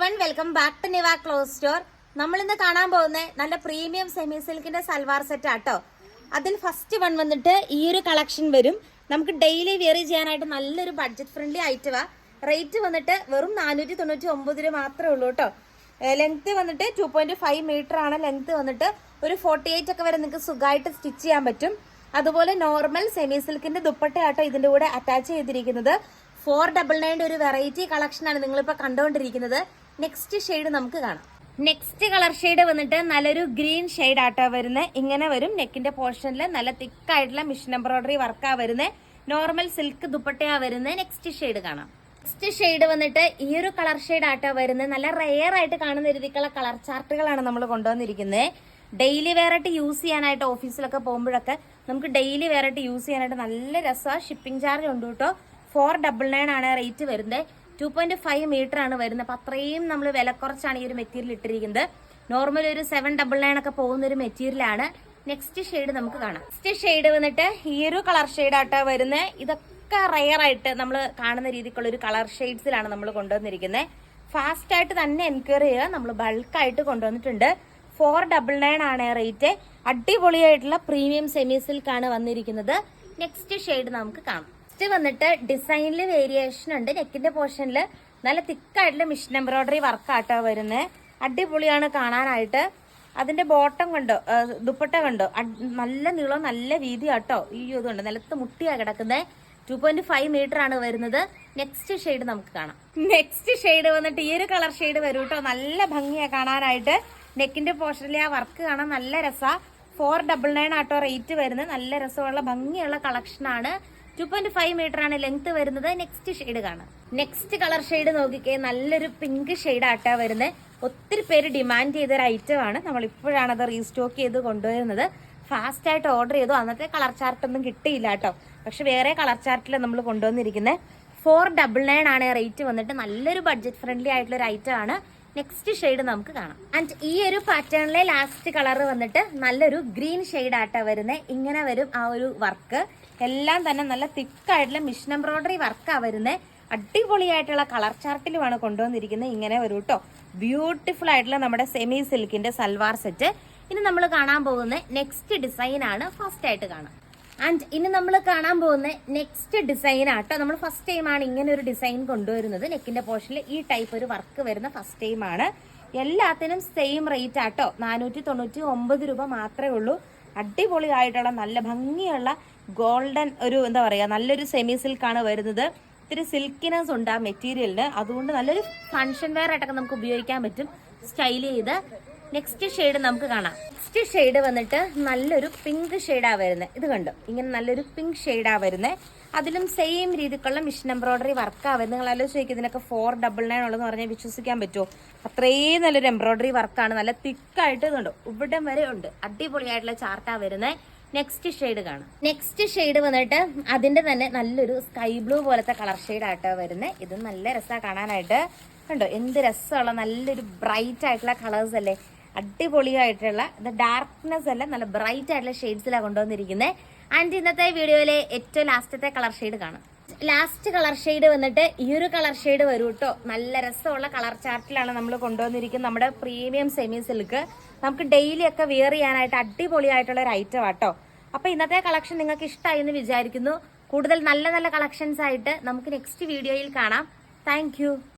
One welcome back to Niva clothes store നമ്മൾ ഇന്ന് കാണാൻ പോകുന്ന നല്ല പ്രീമിയം സെമി സിൽക്കിന്റെ സൽവാർ സെറ്റ് ആട്ടോ. അതിൽ ഫസ്റ്റ് വൺ വന്നിട്ട് ഈ ഒരു കളക്ഷൻ വരും. നമുക്ക് ഡെയിലി വെയർ ചെയ്യാനായിട്ട് നല്ലൊരു ബഡ്ജറ്റ് ഫ്രണ്ട്ലി ഐറ്റമാ റേറ്റ് വന്നിട്ട് വെറും നാനൂറ്റി തൊണ്ണൂറ്റി ഒമ്പത് രൂപ മാത്രമേ ഉള്ളൂ കേട്ടോ. ലെങ്ത് വന്നിട്ട് ടു പോയിന്റ് ഫൈവ് മീറ്റർ ആണ് ലെങ്ത് വന്നിട്ട്. ഒരു ഫോർട്ടി എയ്റ്റ് ഒക്കെ വരെ നിങ്ങൾക്ക് സുഖമായിട്ട് സ്റ്റിച്ച് ചെയ്യാൻ പറ്റും. അതുപോലെ നോർമൽ സെമി സിൽക്കിന്റെ ദുപ്പട്ടയാട്ടോ ഇതിന്റെ കൂടെ അറ്റാച്ച് ചെയ്തിരിക്കുന്നത്. ഫോർ ഡബിൾ നയന്റെ ഒരു വെറൈറ്റി കളക്ഷനാണ് നിങ്ങളിപ്പോൾ കണ്ടുകൊണ്ടിരിക്കുന്നത്. നെക്സ്റ്റ് ഷെയ്ഡ് നമുക്ക് കാണാം. നെക്സ്റ്റ് കളർ ഷെയ്ഡ് വന്നിട്ട് നല്ലൊരു ഗ്രീൻ ഷെയ്ഡ് ആട്ടോ വരുന്നത് ഇങ്ങനെ വരും. നെക്കിന്റെ പോർഷനിൽ നല്ല തിക്കായിട്ടുള്ള മിഷൻ എംബ്രോയിഡറി വർക്കാ വരുന്നത് നോർമൽ സിൽക്ക് ദുപ്പട്ടയാ വരുന്നത് നെക്സ്റ്റ് ഷെയ്ഡ് കാണാം. നെക്സ്റ്റ് ഷെയ്ഡ് വന്നിട്ട് ഈ ഒരു കളർ ഷെയ്ഡ് ആട്ടോ വരുന്നത് നല്ല റെയർ ആയിട്ട് കാണുന്ന രീതിക്കുള്ള കളർ ചാർട്ടുകളാണ് നമ്മൾ കൊണ്ടുവന്നിരിക്കുന്നത് ഡെയിലി വേറായിട്ട് യൂസ് ചെയ്യാനായിട്ട് ഓഫീസിലൊക്കെ പോകുമ്പോഴൊക്കെ നമുക്ക് ഡെയിലി വേറായിട്ട് യൂസ് ചെയ്യാനായിട്ട് നല്ല രസമാണ് ഷിപ്പിംഗ് ചാർജ് ഉണ്ട് കേട്ടോ. ഫോർ ഡബിൾ നയൻ ആണ് റേറ്റ് വരുന്നത് ടു പോയിന്റ് ഫൈവ് മീറ്റർ ആണ് വരുന്നത്. അപ്പൊ അത്രയും നമ്മൾ വില കുറച്ചാണ് ഈ ഒരു മെറ്റീരിയൽ ഇട്ടിരിക്കുന്നത്. നോർമൽ ഒരു സെവൻ ഡബിൾ നയൻ ഒക്കെ പോകുന്ന ഒരു മെറ്റീരിയൽ ആണ്. നെക്സ്റ്റ് ഷെയ്ഡ് നമുക്ക് കാണാം. നെക്സ്റ്റ് ഷെയ്ഡ് വന്നിട്ട് ഈ ഒരു കളർ ഷെയ്ഡ് ആട്ടോ വരുന്നത് ഇതൊക്കെ റയർ ആയിട്ട് നമ്മൾ കാണുന്ന രീതിക്കുള്ള ഒരു കളർ ഷെയ്ഡ്സിലാണ് നമ്മൾ കൊണ്ടുവന്നിരിക്കുന്നത്. ഫാസ്റ്റ് ആയിട്ട് തന്നെ എൻക്വയറി ചെയ്യുക. നമ്മൾ ബൾക്കായിട്ട് കൊണ്ടുവന്നിട്ടുണ്ട്. ഫോർ ഡബിൾ നയൻ ആണ് റേറ്റ് അടിപൊളിയായിട്ടുള്ള പ്രീമിയം സെമി സിൽക്ക് ആണ് വന്നിരിക്കുന്നത്. നെക്സ്റ്റ് ഷെയ്ഡ് നമുക്ക് കാണാം. നെക്സ്റ്റ് വന്നിട്ട് ഡിസൈനിൽ വേരിയേഷൻ ഉണ്ട്. നെക്കിന്റെ പോർഷനിൽ നല്ല തിക്കായിട്ടുള്ള മിഷൻ എംബ്രോയിഡറി വർക്കാട്ടോ വരുന്നത് അടിപൊളിയാണ് കാണാനായിട്ട്. അതിന്റെ ബോട്ടം കണ്ടോ? ദുപ്പട്ട കണ്ടോ? നല്ല നീളം നല്ല വീതി ആട്ടോ. ഈ ഇതുണ്ട്. നിലത്ത് മുട്ടിയാ കിടക്കുന്നത് ടു പോയിന്റ് ഫൈവ് മീറ്റർ ആണ് വരുന്നത്. നെക്സ്റ്റ് ഷെയ്ഡ് നമുക്ക് കാണാം. നെക്സ്റ്റ് ഷെയ്ഡ് വന്നിട്ട് ഈ ഒരു കളർ ഷെയ്ഡ് വരും കേട്ടോ നല്ല ഭംഗിയാ കാണാനായിട്ട്. നെക്കിന്റെ പോർഷനിലെ ആ വർക്ക് കാണാൻ നല്ല രസ. ഫോർ ഡബിൾ നയൻ ആട്ടോ റേറ്റ് വരുന്നത് നല്ല രസമുള്ള ഭംഗിയുള്ള കളക്ഷൻ ആണ്. ടു പോയിന്റ് ഫൈവ് മീറ്റർ ആണ് ലെങ്ത് വരുന്നത്. നെക്സ്റ്റ് ഷെയ്ഡ് കാണാം. നെക്സ്റ്റ് കളർ ഷെയ്ഡ് നോക്കിക്കേ നല്ലൊരു പിങ്ക് ഷെയ്ഡ് ആട്ടാ വരുന്നത് ഒത്തിരി പേര് ഡിമാൻഡ് ചെയ്ത ഒരു ഐറ്റം ആണ്. നമ്മൾ ഇപ്പോഴാണ് അത് റീസ്റ്റോക്ക് ചെയ്ത് കൊണ്ടുവരുന്നത്. ഫാസ്റ്റ് ആയിട്ട് ഓർഡർ ചെയ്തു. അന്നത്തെ കളർ ചാർട്ട് ഒന്നും കിട്ടിയില്ല കേട്ടോ. പക്ഷെ വേറെ കളർ ചാർട്ടിൽ നമ്മൾ കൊണ്ടുവന്നിരിക്കുന്നത് ഫോർ ഡബിൾ നയൻ ആണ് റേറ്റ് വന്നിട്ട്. നല്ലൊരു ബഡ്ജറ്റ് ഫ്രണ്ട്ലി ആയിട്ടുള്ള ഒരു ഐറ്റം ആണ്. നെക്സ്റ്റ് ഷെയ്ഡ് നമുക്ക് കാണാം. ആൻഡ് ഈ ഒരു പാറ്റേണിലെ ലാസ്റ്റ് കളർ വന്നിട്ട് നല്ലൊരു ഗ്രീൻ ഷെയ്ഡ് ആട്ടാ വരുന്നത് ഇങ്ങനെ വരും ആ ഒരു വർക്ക് എല്ലാം തന്നെ നല്ല തിക്കായിട്ടുള്ള മിഷൻ എംബ്രോയിഡറി വർക്കാ വരുന്നത് അടിപൊളിയായിട്ടുള്ള കളർ ചാർട്ടിലുമാണ് കൊണ്ടുവന്നിരിക്കുന്നത്. ഇങ്ങനെ വരും കേട്ടോ ബ്യൂട്ടിഫുൾ ആയിട്ടുള്ള നമ്മുടെ സെമി സിൽക്കിന്റെ സൽവാർ സെറ്റ് ഇനി നമ്മൾ കാണാൻ പോകുന്ന നെക്സ്റ്റ് ഡിസൈനാണ് ഫസ്റ്റ് ആയിട്ട് കാണാം. ആൻഡ് ഇനി നമ്മൾ കാണാൻ പോകുന്ന നെക്സ്റ്റ് ഡിസൈൻ ആട്ടോ. നമ്മൾ ഫസ്റ്റ് ടൈം ആണ് ഇങ്ങനെ ഒരു ഡിസൈൻ കൊണ്ടുവരുന്നത്. നെക്കിന്റെ പോർഷനിൽ ഈ ടൈപ്പ് ഒരു വർക്ക് വരുന്ന ഫസ്റ്റ് ടൈം ആണ്. എല്ലാത്തിനും സെയിം റേറ്റ് ആട്ടോ. നാനൂറ്റി തൊണ്ണൂറ്റി ഒമ്പത് രൂപ മാത്രമേ ഉള്ളൂ. അടിപൊളിയായിട്ടുള്ള നല്ല ഭംഗിയുള്ള ഗോൾഡൻ ഒരു എന്താ പറയുക നല്ലൊരു സെമി സിൽക്കാണ് വരുന്നത്. ഇത്തിരി സിൽക്കിനെസ് ഉണ്ട് ആ മെറ്റീരിയലിന് അതുകൊണ്ട് നല്ലൊരു ഫങ്ഷൻ വെയർ ആയിട്ടൊക്കെ നമുക്ക് ഉപയോഗിക്കാൻ പറ്റും. സ്റ്റൈൽ ചെയ്ത്. നെക്സ്റ്റ് ഷെയ്ഡ് നമുക്ക് കാണാം. നെക്സ്റ്റ് ഷെയ്ഡ് വന്നിട്ട് നല്ലൊരു പിങ്ക് ഷെയ്ഡാ വരുന്നത് ഇത് കണ്ടു? ഇങ്ങനെ നല്ലൊരു പിങ്ക് ഷെയ്ഡാ വരുന്നത് അതിലും സെയിം രീതിക്കുള്ള മിഷൻ എംബ്രോയിഡറി വർക്കാ വരുന്നത് നിങ്ങൾ ആലോചിച്ച് ഇതിനൊക്കെ ഫോർ ഡബിൾ നയൻ ഉള്ളതെന്ന് പറഞ്ഞാൽ വിശ്വസിക്കാൻ പറ്റുമോ? അത്രയും നല്ലൊരു എംബ്രോയിഡറി വർക്കാണ് നല്ല തിക്കായിട്ട് ഇതുണ്ട് ഇവിടം വരെ ഉണ്ട്. അടിപൊളിയായിട്ടുള്ള ചാർട്ടാ വരുന്നത് നെക്സ്റ്റ് ഷെയ്ഡ് കാണാം. നെക്സ്റ്റ് ഷെയ്ഡ് വന്നിട്ട് അതിന്റെ തന്നെ നല്ലൊരു സ്കൈ ബ്ലൂ പോലത്തെ കളർ ഷെയ്ഡ് ആട്ടോ വരുന്നത് ഇത് നല്ല രസമാണ് കാണാനായിട്ട്. കണ്ടോ? എന്ത് രസമുള്ള നല്ലൊരു ബ്രൈറ്റ് ആയിട്ടുള്ള കളേഴ്സ് അല്ലേ? അടിപൊളിയായിട്ടുള്ള ഡാർക്ക്നെസ് അല്ല നല്ല ബ്രൈറ്റ് ആയിട്ടുള്ള ഷെയ്ഡ്സിലാണ് കൊണ്ടുവന്നിരിക്കുന്നത് ആൻഡ് ഇന്നത്തെ വീഡിയോയിലെ ഏറ്റവും ലാസ്റ്റത്തെ കളർ ഷെയ്ഡ് കാണാം. ലാസ്റ്റ് കളർ ഷെയ്ഡ് വന്നിട്ട് ഈ ഒരു കളർ ഷെയ്ഡ് വരും കേട്ടോ നല്ല രസമുള്ള കളർ ചാർട്ടിലാണ് നമ്മൾ കൊണ്ടുവന്നിരിക്കുന്നത് നമ്മുടെ പ്രീമിയം സെമി സിൽക്ക് നമുക്ക് ഡെയിലി ഒക്കെ വെയർ ചെയ്യാനായിട്ട് അടിപൊളിയായിട്ടുള്ള ഒരു ഐറ്റം ആട്ടോ അപ്പൊ ഇന്നത്തെ കളക്ഷൻ നിങ്ങൾക്ക് ഇഷ്ടമായി എന്ന് വിചാരിക്കുന്നു. കൂടുതൽ നല്ല നല്ല കളക്ഷൻസ് ആയിട്ട് നമുക്ക് നെക്സ്റ്റ് വീഡിയോയിൽ കാണാം. താങ്ക്